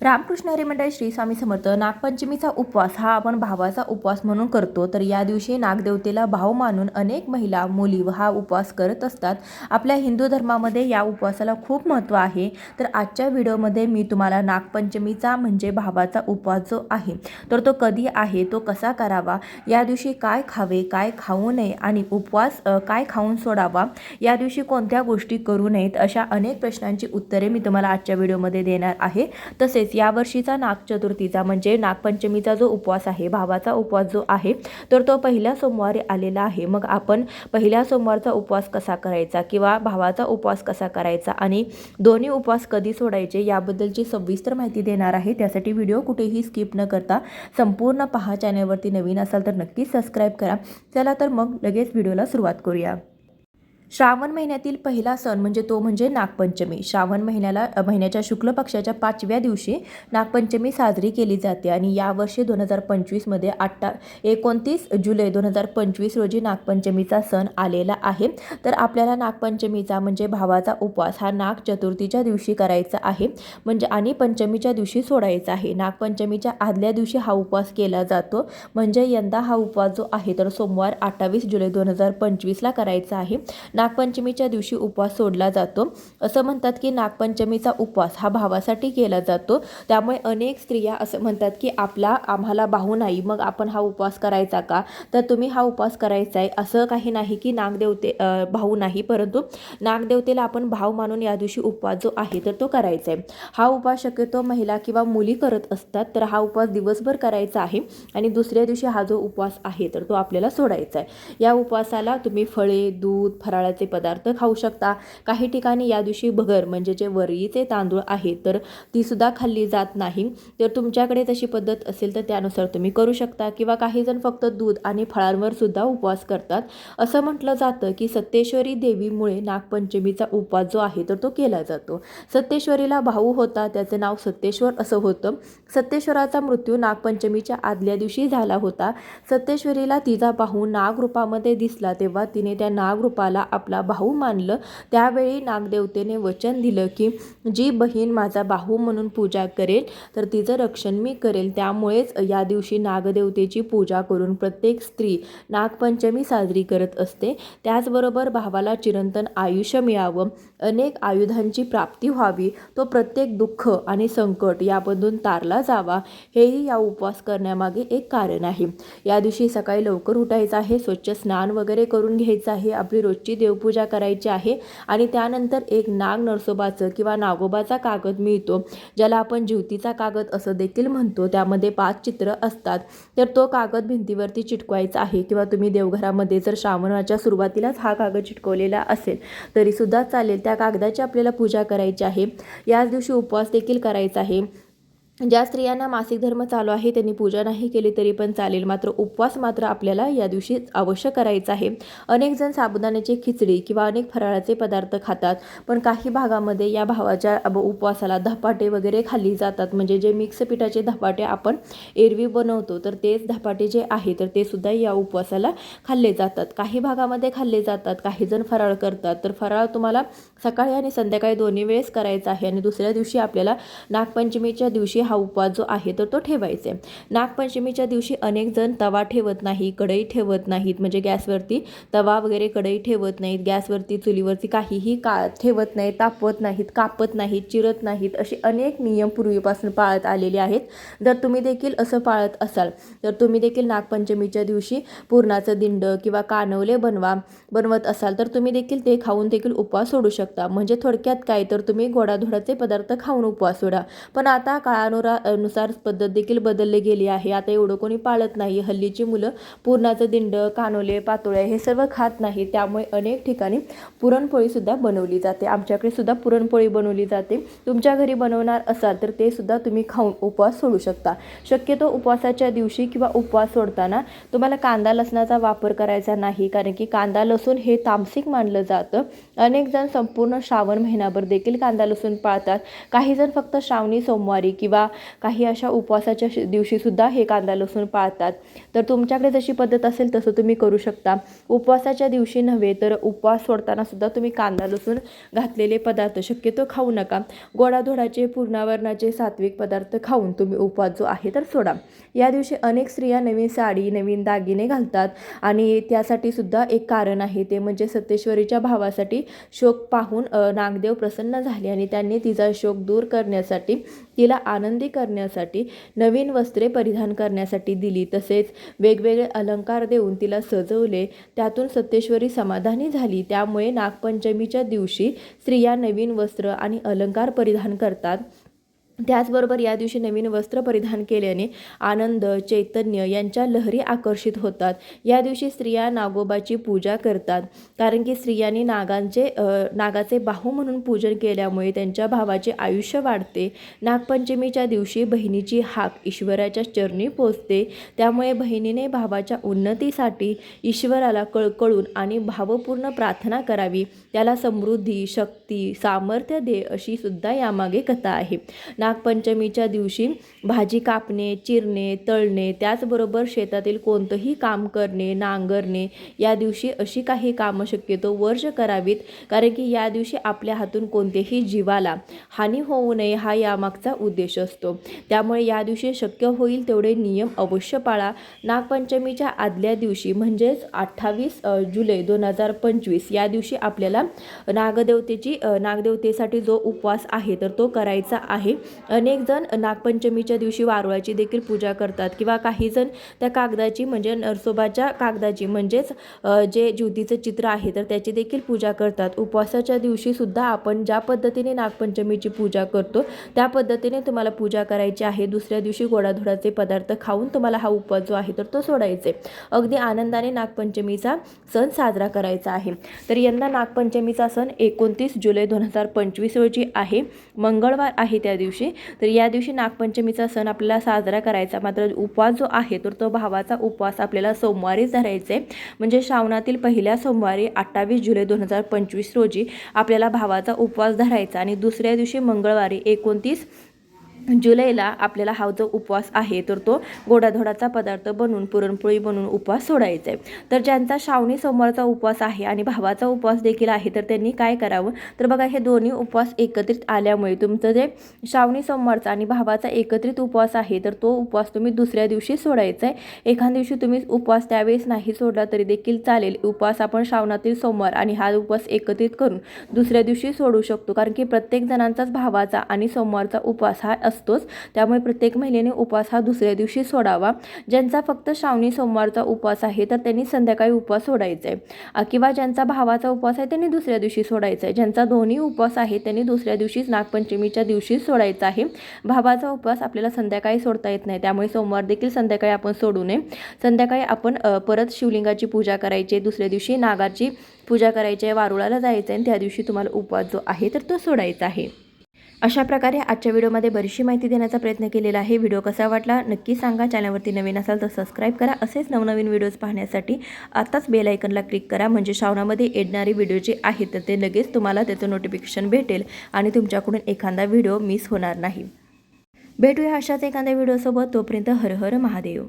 रामकृष्ण हरिमंडळ श्री स्वामी समर्थ. नागपंचमीचा उपवास हा आपण भावाचा उपवास म्हणून करतो. तर या दिवशी नागदेवतेला भाव मानून अनेक महिला मुली व हा उपवास करत असतात. आपल्या हिंदू धर्मामध्ये या उपवासाला खूप महत्त्व आहे. तर आजच्या व्हिडिओमध्ये मी तुम्हाला नागपंचमीचा म्हणजे भावाचा उपवास जो आहे तर तो कधी आहे तो कसा करावा या दिवशी काय खावे काय खाऊ नये आणि उपवास काय खाऊन सोडावा या दिवशी कोणत्या गोष्टी करू नयेत अशा अनेक प्रश्नांची उत्तरे मी तुम्हाला आजच्या व्हिडिओमध्ये देणार आहे. तसेच यावर्षीचा नागचतुर्थीचा म्हणजे नागपंचमीचा जो उपवास आहे भावाचा उपवास जो आहे तर तो पहिल्या सोमवारी आलेला आहे. मग आपण पहिल्या सोमवारचा उपवास कसा करायचा किंवा भावाचा उपवास कसा करायचा आणि दोन्ही उपवास कधी सोडायचे याबद्दलची सविस्तर माहिती देणार आहे. त्यासाठी व्हिडिओ कुठेही स्किप न करता संपूर्ण पहा. चॅनलवरती नवीन असाल तर नक्कीच सबस्क्राईब करा. चला तर मग लगेच व्हिडिओला सुरुवात करूया. श्रावण महिन्यातील पहिला सण म्हणजे तो म्हणजे नागपंचमी. श्रावण महिन्याला महिन्याच्या शुक्ल पक्षाच्या पाचव्या दिवशी नागपंचमी साजरी केली जाते आणि यावर्षी दोन हजार पंचवीसमध्ये अठ्ठा एकोणतीस जुलै दोन हजार पंचवीस रोजी नागपंचमीचा सण आलेला आहे. तर आपल्याला नागपंचमीचा म्हणजे भावाचा उपवास हा नाग चतुर्थीच्या दिवशी करायचा आहे. म्हणजे आणि पंचमीच्या दिवशी सोडायचा आहे. नागपंचमीच्या आदल्या दिवशी हा उपवास केला जातो. म्हणजे यंदा हा उपवास जो आहे तर सोमवार अठ्ठावीस जुलै दोन हजार पंचवीसला करायचा आहे. नागपंचमीच्या दिवशी उपवास सोडला जातो. असं म्हणतात की नागपंचमीचा उपवास हा भावासाठी केला जातो. त्यामुळे अनेक स्त्रिया असं म्हणतात की आपला आम्हाला भाऊ नाही मग आपण हा उपवास करायचा का? तर तुम्ही हा उपवास करायचा आहे. असं काही नाही की नागदेवते भाऊ नाही परंतु नागदेवतेला आपण भाव मानून या दिवशी उपवास जो आहे तर तो करायचा आहे. हा उपवास शक्यतो महिला किंवा मुली करत असतात तर हा उपवास दिवसभर करायचा आहे आणि दुसऱ्या दिवशी हा जो उपवास आहे तर तो आपल्याला सोडायचा आहे. या उपवासाला तुम्ही फळे दूध फराळाचे पदार्थ खाऊ शकता. काही ठिकाणी या दिवशी भगर म्हणजे जे वरीचे तांदूळ आहेत तर ती सुद्धा खाल्ली जात नाही. तर तुमच्याकडे तशी पद्धत असेल तर त्यानुसार तुम्ही करू शकता. किंवा काही जण फक्त दूध आणि फळांवर सुद्धा उपवास करतात. असं म्हटलं जातं की सत्तेश्वरी देवीमुळे नागपंचमीचा उपवास जो आहे तर तो केला जातो. सत्तेश्वरीला भाऊ होता त्याचं नाव सत्तेश्वर असं होतं. सत्तेश्वराचा मृत्यू नागपंचमीच्या आदल्या दिवशी झाला होता. सत्तेश्वरीला तिचा भाऊ नागरूपामध्ये दिसला तेव्हा तिने त्या नागरूपाला आपला भाऊ मानलं. त्यावेळी नागदेवतेने वचन दिलं की जी बहीण माझा भाऊ म्हणून पूजा करेल तर तिचं रक्षण मी करेल. त्यामुळेच या दिवशी नागदेवतेची पूजा करून प्रत्येक स्त्री नागपंचमी साजरी करत असते. त्याचबरोबर भावाला चिरंतन आयुष्य मिळावं. अनेक आयुधांची प्राप्ती व्हावी. तो प्रत्येक दुःख आणि संकट यामधून तारला जावा. हेही या उपवास करण्यामागे एक कारण आहे. या दिवशी सकाळी लवकर उठायचं आहे. स्वच्छ स्नान वगैरे करून घ्यायचं आहे. आपली रोजची देवपूजा करायची आहे. आणि त्यानंतर एक नाग नरसोबाचं किंवा नागोबाचा कागद मिळतो ज्याला आपण ज्योतीचा कागद असं देखील म्हणतो. त्यामध्ये पाच चित्र असतात. तर तो कागद भिंतीवरती चिटकवायचा आहे किंवा तुम्ही देवघरामध्ये जर श्रावणाच्या सुरुवातीलाच हा कागद चिटकवलेला असेल तरीसुद्धा चालेल. त्या कागदाची आपल्याला पूजा करायची आहे. याच दिवशी उपवास देखील करायचा आहे. ज्या स्त्रियांना मासिक धर्म चालू आहे त्यांनी पूजा नाही केली तरी पण चालेल. मात्र उपवास मात्र आपल्याला या दिवशी अवश्य करायचा आहे. अनेक जण साबुदाण्याची खिचडी किंवा अनेक फराळाचे पदार्थ खातात पण काही भागामध्ये या भावाच्या उपवासाला धपाटे वगैरे खाल्ली जातात. म्हणजे जे मिक्स पिठाचे धपाटे आपण एरवी बनवतो तर तेच धपाटे जे आहे तर ते सुद्धा या उपवासाला खाल्ले जातात. काही भागामध्ये खाल्ले जातात काही जण फराळ करतात. तर फराळ तुम्हाला सकाळी आणि संध्याकाळी दोन्ही वेळेस करायचा आहे आणि दुसऱ्या दिवशी आपल्याला नागपंचमीच्या दिवशी हा उपवास जो आहे तर तो ठेवायचा. आहे नागपंचमीच्या दिवशी अनेक जण तवा ठेवत नाही कढई ठेवत नाहीत. म्हणजे गॅसवरती तवा वगैरे कढई ठेवत नाहीत गॅसवरती चुलीवरती काहीही का ठेवत नाहीत तापवत नाहीत कापत नाहीत चिरत नाहीत असे अनेक नियम पूर्वीपासून पाळत आलेले आहेत. जर तुम्ही देखील असं पाळत असाल तर तुम्ही देखील नागपंचमीच्या दिवशी पूर्णाचं दिंड किंवा कानवले बनवा बनवत असाल तर तुम्ही देखील ते खाऊन देखील उपवास सोडू शकता. म्हणजे थोडक्यात काय तर तुम्ही गोडाधोडाचे पदार्थ खाऊन उपवास सोडा. पण आता काळानुरा नुसार पद्धत देखील बदलली गेली आहे. आता एवढं कोणी पाळत नाही. हल्लीची मुलं पुरणाचं दिंड कानोले पातोळ्या हे सर्व खात नाही. त्यामुळे अनेक ठिकाणी पुरणपोळीसुद्धा बनवली जाते. आमच्याकडे सुद्धा पुरणपोळी बनवली जाते. तुमच्या घरी बनवणार असाल तर ते सुद्धा तुम्ही खाऊन उपवास सोडू शकता. शक्यतो उपवासाच्या दिवशी किंवा उपवास सोडताना तुम्हाला कांदा लसणाचा वापर करायचा नाही कारण की कांदा लसूण हे तामसिक मानलं जातं. अनेक जण संपूर्ण श्रावण महिनाभर देखील कांदा लसूण पाळतात. काही जण फक्त श्रावणी सोमवारी किंवा किंवा काही अशा उपवासाच्या दिवशीसुद्धा हे कांदा लसूण पाळतात. तर तुमच्याकडे जशी पद्धत असेल तसं तुम्ही करू शकता. उपवासाच्या दिवशी नव्हे तर उपवास सोडतानासुद्धा तुम्ही कांदा लसूण घातलेले पदार्थ शक्यतो खाऊ नका. गोडाधोडाचे पूर्णावरणाचे सात्विक पदार्थ खाऊन तुम्ही उपवास जो आहे तर सोडा. या दिवशी अनेक स्त्रिया नवीन साडी नवीन दागिने घालतात आणि त्यासाठी सुद्धा एक कारण आहे ते म्हणजे सत्तेश्वरीच्या भावासाठी शोक पाहून नागदेव प्रसन्न झाले आणि त्यांनी तिचा शोक दूर करण्यासाठी तिला आनंदी करण्यासाठी नवीन वस्त्रे परिधान करण्यासाठी दिली. तसेच वेगवेगळे अलंकार देऊन तिला सजवले. त्यातून सत्तेश्वरी समाधानी झाली. त्यामुळे नागपंचमीच्या दिवशी स्त्रिया नवीन वस्त्र आणि अलंकार परिधान करतात. त्याचबरोबर या दिवशी नवीन वस्त्र परिधान केल्याने आनंद चैतन्य यांच्या लहरी आकर्षित होतात. या दिवशी स्त्रिया नागोबाची पूजा करतात. कारण की स्त्रियांनी नागांचे नागाचे बाहू म्हणून पूजन केल्यामुळे त्यांच्या भावाचे आयुष्य वाढते. नागपंचमीच्या दिवशी बहिणीची हाक ईश्वराच्या चरणी पोचते. त्यामुळे बहिणीने भावाच्या उन्नतीसाठी ईश्वराला कळकळून आणि भावपूर्ण प्रार्थना करावी. त्याला समृद्धी शक्ती सामर्थ्य दे अशी सुद्धा यामागे कथा आहे. नागपंचमीच्या दिवशी भाजी कापणे चिरणे तळणे त्याचबरोबर शेतातील कोणतंही काम करणे नांगरणे या दिवशी अशी काही कामं शक्यतो वर्ज करावीत कारण की या दिवशी आपल्या हातून कोणत्याही जीवाला हानी होऊ नये हा यामागचा उद्देश असतो. त्यामुळे या दिवशी शक्य होईल तेवढे नियम अवश्य पाळा. नागपंचमीच्या आदल्या दिवशी म्हणजेच अठ्ठावीस जुलै दोन हजार पंचवीस या दिवशी आपल्याला नागदेवतेची नागदेवतेसाठी जो उपवास आहे तर तो करायचा आहे. अनेक जण नागपंचमीच्या दिवशी वारुळाची देखील पूजा करतात किंवा काही जण त्या कागदाची म्हणजे नरसोबाच्या कागदाची म्हणजेच जे ज्योतीचं चित्र आहे तर त्याची देखील पूजा करतात. उपवासाच्या दिवशीसुद्धा आपण ज्या पद्धतीने नागपंचमीची पूजा करतो त्या पद्धतीने तुम्हाला पूजा करायची आहे. दुसऱ्या दिवशी गोडाधोडाचे पदार्थ खाऊन तुम्हाला हा उपवास जो आहे तर तो सोडायचे. अगदी आनंदाने नागपंचमीचा सण साजरा करायचा आहे. तर यंदा नागपंचमीचा सण एकोणतीस जुलै दोन हजार पंचवीस रोजी आहे. मंगळवार आहे त्या दिवशी. तर या दिवशी नागपंचमीचा सण आपल्याला साजरा करायचा. मात्र उपवास जो आहे तर तो भावाचा उपवास आपल्याला सोमवारीच धरायचा. आहे म्हणजे श्रावणातील पहिल्या सोमवारी अठ्ठावीस जुलै दोन हजार पंचवीस रोजी आपल्याला भावाचा उपवास धरायचा. आणि दुसऱ्या दिवशी मंगळवारी एकोणतीस जुलैला आपल्याला हा जो उपवास आहे तर तो गोडाधोडाचा पदार्थ बनवून पुरणपोळी बनवून उपवास सोडायचा आहे. तर ज्यांचा श्रावणी सोमवारचा उपवास आहे आणि भावाचा उपवास देखील आहे तर त्यांनी काय करावं? तर बघा हे दोन्ही उपवास एकत्रित आल्यामुळे तुमचं जे श्रावणी सोमवारचा आणि भावाचा एकत्रित उपवास आहे तर तो उपवास तुम्ही दुसऱ्या दिवशी सोडायचा आहे. एखाद्या दिवशी तुम्ही उपवास त्यावेळेस नाही सोडला तरी देखील चालेल. उपवास आपण श्रावणातील सोमवार आणि हा उपवास एकत्रित करून दुसऱ्या दिवशी सोडू शकतो कारण की प्रत्येक जणांचाच भावाचा आणि सोमवारचा उपवास हा असतोच. त्यामुळे प्रत्येक महिलेने उपवास हा दुसऱ्या दिवशी सोडावा. ज्यांचा फक्त श्रावणी सोमवारचा उपवास आहे तर त्यांनी संध्याकाळी उपवास सोडायचा आहे किंवा ज्यांचा भावाचा उपवास आहे त्यांनी दुसऱ्या दिवशी सोडायचा आहे ज्यांचा दोन्ही उपवास आहे त्यांनी दुसऱ्या दिवशीच नागपंचमीच्या दिवशीच सोडायचा आहे. भावाचा उपवास आपल्याला संध्याकाळी सोडता येत नाही. त्यामुळे सोमवार देखील संध्याकाळी आपण सोडू नये. संध्याकाळी आपण परत शिवलिंगाची पूजा करायची. आहे दुसऱ्या दिवशी नागाची पूजा करायची. आहे वारुळाला जायचं आहे आणि त्या दिवशी तुम्हाला उपवास जो आहे तर तो सोडायचा आहे. अशा प्रकारे आजच्या व्हिडिओमध्ये बरीचशी माहिती देण्याचा प्रयत्न केलेला आहे. व्हिडिओ कसा वाटला नक्की सांगा. चॅनलवरती नवीन असाल तर सबस्क्राईब करा. असेच नवनवीन व्हिडिओज पाहण्यासाठी आताच बेल आयकनला क्लिक करा. म्हणजे श्रावणामध्ये येणारी व्हिडिओ जे आहेत तर ते लगेच तुम्हाला त्याचं नोटिफिकेशन भेटेल आणि तुमच्याकडून एखादा व्हिडिओ मिस होणार नाही. भेटूया अशाच एखाद्या व्हिडिओसोबत. तोपर्यंत हर हर महादेव.